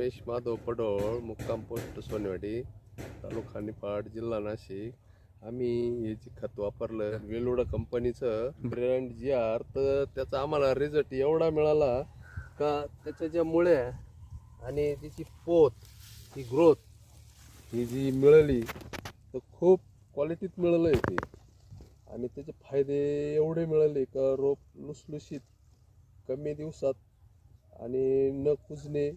रमेश माधव पडोळ मुक्काम पोस्ट सोनेवाडी तालुका निपाड जिल्हा नाशिक. आम्ही हे जे खत वापरलं वेलोडा कंपनीचं ब्रँड जी आर तर त्याचा आम्हाला रिझल्ट एवढा मिळाला का त्याच्या ज्या मुळ्या आणि तिची पोत ही ग्रोथ ही जी मिळाली तर खूप क्वालिटीत मिळालं आहे ते. आणि त्याचे फायदे एवढे मिळाले का रोप लुसलुशीत कमी दिवसात आणि न कुजणे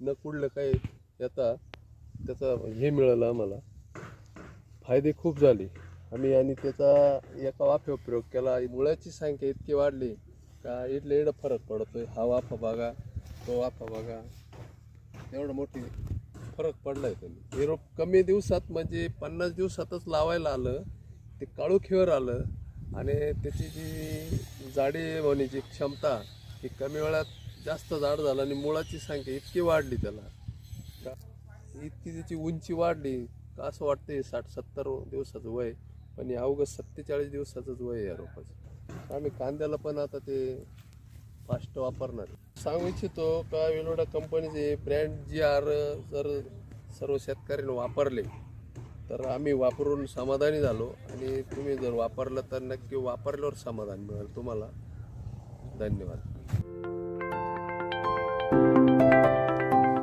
न कुठलं काही याचा त्याचा हे मिळालं आम्हाला. फायदे खूप झाले. आम्ही आणि त्याचा एका वाफेवर प्रयोग केला. मुळाची संख्या इतकी वाढली का इथलं एवढं फरक पडतोय. हा वाफा बघा तो वाफा बघा. एवढं मोठी फरक पडला आहे त्यांनी. हे रोप कमी दिवसात म्हणजे पन्नास दिवसातच लावायला आलं. ते काळोखीवर आलं. आणि त्याची जी जाडी होण्याची क्षमता ही कमी वेळात जास्त जाड झालं आणि मुळाची संख्या इतकी वाढली त्याला. इतकी त्याची उंची वाढली. का असं वाटतंय साठ सत्तर दिवसाचं वय पण हे अवघं सत्तेचाळीस दिवसाचंच वय या रोपाचं. आम्ही कांद्याला पण आता ते फास्ट वापरणार. सांगू इच्छितो का वेलोडा कंपनीचे ब्रँड जी आर जर सर्व शेतकऱ्यांनी वापरले तर आम्ही वापरून समाधानी झालो. आणि तुम्ही जर वापरलं तर नक्की वापरल्यावर समाधान मिळेल तुम्हाला. धन्यवाद.